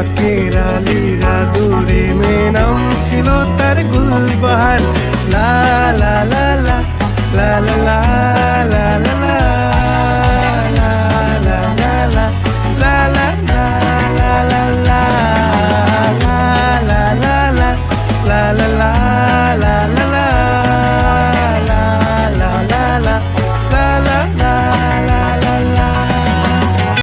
রাতের আলিরা দূরে মে নাম ছিল তার গুলবাহার। লা লা লা লা লা লা।